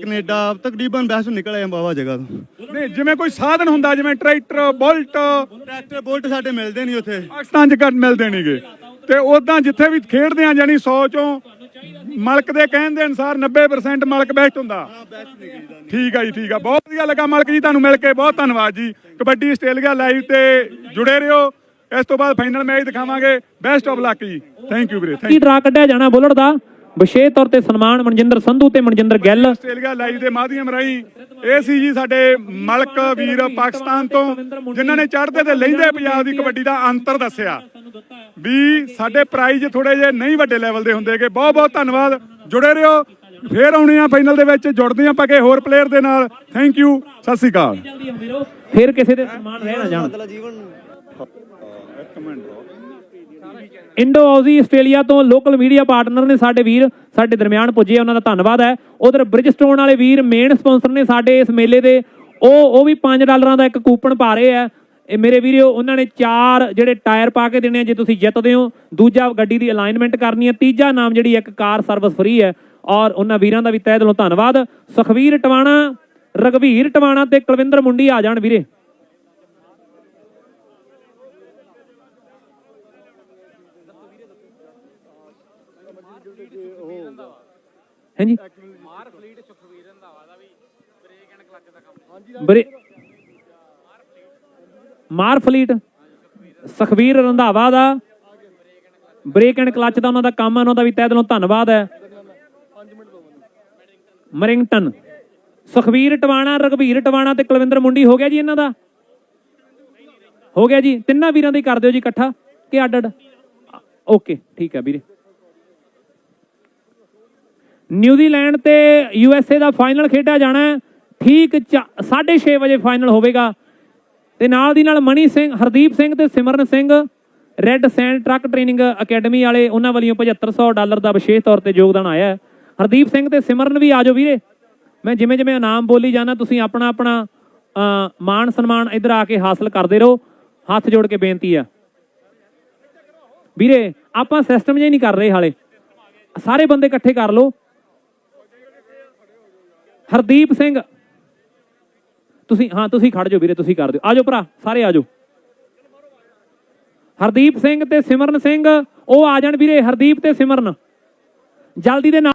Canada ਤਕਰੀਬਨ best ਨਿਕਲ ਆਏ ਬਾਵਾ ਜਗ੍ਹਾ ਤੋਂ। ਨਹੀਂ ਜਿਵੇਂ ਕੋਈ ਸਾਧਨ ਹੁੰਦਾ ਜਿਵੇਂ ਟਰੈਕਟਰ ਬੁਲਟ। ਟਰੈਕਟਰ ਬੁਲਟ ਸਾਡੇ ਮਿਲਦੇ ਨਹੀਂ ਉੱਥੇ। ਪਾਕਿਸਤਾਨ 'ਚ ਘੱਟ ਮਿਲਦੇ ਨਹੀਂਗੇ ਤੇ ਉਦਾਂ ਜਿੱਥੇ ਵੀ ਖੇਡਦੇ ਆ ਜਾਨੀ 100 ਚੋਂ ਮਲਕ ਦੇ ਕਹਿਣ ਦੇ ਅਨੁਸਾਰ 90% ਮਲਕ ਬੈਸਟ ਹੁੰਦਾ। ਠੀਕ ਆ ਜੀ ਠੀਕ ਆ। ਬਹੁਤ ਵਧੀਆ ਲੱਗਾ ਮਲਕ ਜੀ ਤੁਹਾਨੂੰ ਮਿਲ ਕੇ ਬਹੁਤ ਧੰਨਵਾਦ ਜੀ। ਕਬੱਡੀ ਆਸਟ੍ਰੇਲੀਆ ਲਾਈਵ ਤੇ ਜੁੜੇ ਰਹੋ। ਇਸ ਤੋਂ ਬਾਅਦ ਫਾਈਨਲ ਮੈਚ ਦਿਖਾਵਾਂਗੇ। ਬੈਸਟ ਆਫ ਲੱਕ ਜੀ। ਥੈਂਕ ਯੂ ਵੀਰੇ ਥੈਂਕ ਕੀ ਡਰਾ ਕੱਢਿਆ ਜਾਣਾ ਬੁਲਟ ਦਾ। ਵਿਸ਼ੇਸ਼ ਤੌਰ ਤੇ ਸਨਮਾਨ ਮਨਜਿੰਦਰ ਸੰਧੂ ਤੇ ਮਨਜਿੰਦਰ ਗਿੱਲ। ਆਸਟ੍ਰੇਲੀਆ ਲਾਈਵ ਦੇ ਮਾਧਿਅਮ ਰਾਹੀਂ ਇਹ ਸੀ ਜੀ ਸਾਡੇ ਮਲਕ ਵੀਰ ਪਾਕਿਸਤਾਨ ਤੋਂ ਜਿਨ੍ਹਾਂ ਨੇ ਚੜ੍ਹਦੇ ਤੇ ਲੈਂਦੇ ਪੰਜਾਬ ਦੀ ਕਬੱਡੀ ਦਾ ਅੰਤਰ ਦੱਸਿਆ। ਵੀ ਸਾਡੇ ਪ੍ਰਾਈਜ਼ ਥੋੜੇ ਜੇ ਨਹੀਂ ਵੱਡੇ ਲੈਵਲ ਦੇ ਹੁੰਦੇਗੇ ਬਹੁਤ ਬਹੁਤ ਧੰਨਵਾਦ। ਜੁੜੇ ਰਹੋ। ਫੇਰ ਆਉਣੇ ਆ ਫਾਈਨਲ ਦੇ ਵਿੱਚ। ਜੁੜਦੇ ਆ ਪੱਕੇ ਹੋਰ ਪਲੇਅਰ ਦੇ ਨਾਲ। ਥੈਂਕ ਯੂ ਸਤਿ ਸ੍ਰੀ ਅਕਾਲ। ਫਿਰ ਕਿਸੇ ਦੇ ਸਨਮਾਨ ਰਹਿ ਨਾ ਜਾਣ। ਇੰਡੋ ਆਜ਼ੀ ਆਸਟ੍ਰੇਲੀਆ ਤੋਂ ਲੋਕਲ ਮੀਡੀਆ ਪਾਰਟਨਰ ਨੇ ਸਾਡੇ ਵੀਰ, ਸਾਡੇ ਦਰਮਿਆਨ ਪੁੱਜੇ, ਉਹਨਾਂ ਦਾ ਧੰਨਵਾਦ ਹੈ। ਉਧਰ ਬ੍ਰਿਜਸਟੋਨ ਵਾਲੇ ਵੀਰ ਮੇਨ ਸਪਾਂਸਰ ਨੇ ਸਾਡੇ ਇਸ ਮੇਲੇ ਦੇ। ਉਹ ਉਹ ਵੀ 5 ਡਾਲਰਾਂ ਦਾ ਇੱਕ ਕੂਪਨ ਪਾ ਰਹੇ ਆ ਇਹ ਮੇਰੇ ਵੀਰੋ ਉਹਨਾਂ ਨੇ ਚਾਰ ਜਿਹੜੇ ਟਾਇਰ ਪਾ ਕੇ ਦੇਣੇ ਆ, ਜੇ ਤੁਸੀਂ ਜਿੱਤਦੇ ਹੋ। ਦੂਜਾ ਗੱਡੀ ਦੀ ਅਲਾਈਨਮੈਂਟ ਕਰਨੀ ਹੈ। ਤੀਜਾ ਨਾਮ ਜਿਹੜੀ ਇੱਕ ਕਾਰ ਸਰਵਿਸ ਫ੍ਰੀ ਹੈ। ਔਰ ਉਹਨਾਂ ਵੀਰਾਂ ਦਾ ਵੀ ਤਹਿ ਦਿਲੋਂ ਧੰਨਵਾਦ। ਸੁਖਵੀਰ ਟਵਾਣਾ ਰਗਵੀਰ ਟਵਾਣਾ ਤੇ ਕੁਲਵਿੰਦਰ ਮੁੰਡੀ ਆ ਜਾਣ ਵੀਰੇ। ਹਾਂਜੀ। ਮਾਰ ਫਲੀਟ ਸੁਖਵੀਰ ਰੰਧਾਵਾ ਦਾ ਵੀ ਬ੍ਰੇਕ ਐਂਡ ਕਲਚ ਦਾ ਕੰਮ। ਮਾਰ ਫਲੀਟ ਸੁਖਵੀਰ ਰੰਧਾਵਾ ਦਾ ਬ੍ਰੇਕ ਐਂਡ ਕਲਚ ਦਾ ਉਹਨਾਂ ਦਾ ਕੰਮ ਹੈ ਉਹਨਾਂ ਦਾ ਵੀ ਤਹਿ ਦਿਲੋਂ ਧੰਨਵਾਦ ਹੈ। ਮਰਿੰਗਟਨ ਸੁਖਵੀਰ ਟਵਾਣਾ ਰਗਵੀਰ ਟਵਾਣਾ ਤੇ ਕੁਲਵਿੰਦਰ ਮੁੰਡੀ ਹੋ ਗਿਆ ਜੀ ਇਹਨਾਂ ਦਾ? ਹੋ ਗਿਆ ਜੀ। ਤਿੰਨਾਂ ਵੀਰਾਂ ਦਾ ਕਰ ਦਿਓ ਜੀ ਇਕੱਠਾ। ਕਿ ਅੱਡ ਅੱਡ ਓਕੇ ਠੀਕ ਹੈ ਵੀਰੇ। ਨਿਊਜ਼ੀਲੈਂਡ ਤੇ ਏ ਦਾ ਫਾਈਨਲ ਖੇਡਿਆ ਜਾਣਾ ਹੈ। ਠੀਕ 6:30 ਵਜੇ ਫਾਈਨਲ ਹੋਵੇਗਾ। ਤੇ ਨਾਲ ਦੀ ਨਾਲ ਮਣੀ ਸਿੰਘ, ਹਰਦੀਪ ਸਿੰਘ ਤੇ Simran Singh, red sand truck training academy ਵਾਲੇ ਉਹਨਾਂ ਵੱਲੋਂ 7500 ਡਾਲਰ ਦਾ ਵਿਸ਼ੇਸ਼ ਤੌਰ ਤੇ ਯੋਗਦਾਨ ਆਇਆ ਹੈ। ਹਰਦੀਪ ਸਿੰਘ ਤੇ ਸਿਮਰਨ ਵੀ ਆਜੋ ਵੀਰੇ। ਮੈਂ ਜਿਵੇਂ ਜਿਵੇਂ ਇਨਾਮ ਬੋਲੀ ਜਾਣਾ ਤੁਸੀਂ ਆਪਣਾ ਆਪਣਾ ਮਾਣ ਸਨਮਾਨ ਇੱਧਰ ਆ ਕੇ ਹਾਸਲ ਕਰਦੇ ਰਹੋ। ਹੱਥ ਜੋੜ ਕੇ ਬੇਨਤੀ ਆ। ਵੀਰੇ, ਆਪਾਂ ਸਿਸਟਮ ਜੇ ਨਹੀਂ ਕਰ ਰਹੇ ਹਾਲੇ। ਸਾਰੇ ਬੰਦੇ ਇਕੱਠੇ ਕਰ ਲਓ। ਹਰਦੀਪ ਸਿੰਘ। ਤੁਸੀਂ, ਹਾਂ, ਤੁਸੀਂ ਖੜ ਜਾਓ ਵੀਰੇ, ਤੁਸੀਂ ਕਰ ਦਿਓ। ਆਜੋ ਭਰਾ, ਸਾਰੇ ਆਜੋ ਹਰਦੀਪ ਸਿੰਘ ਤੇ ਸਿਮਰਨ ਸਿੰਘ, ਉਹ ਆ ਜਾਣ ਵੀਰੇ, ਹਰਦੀਪ ਤੇ ਸਿਮਰਨ। ਜਲਦੀ ਦੇ ਨਾਲ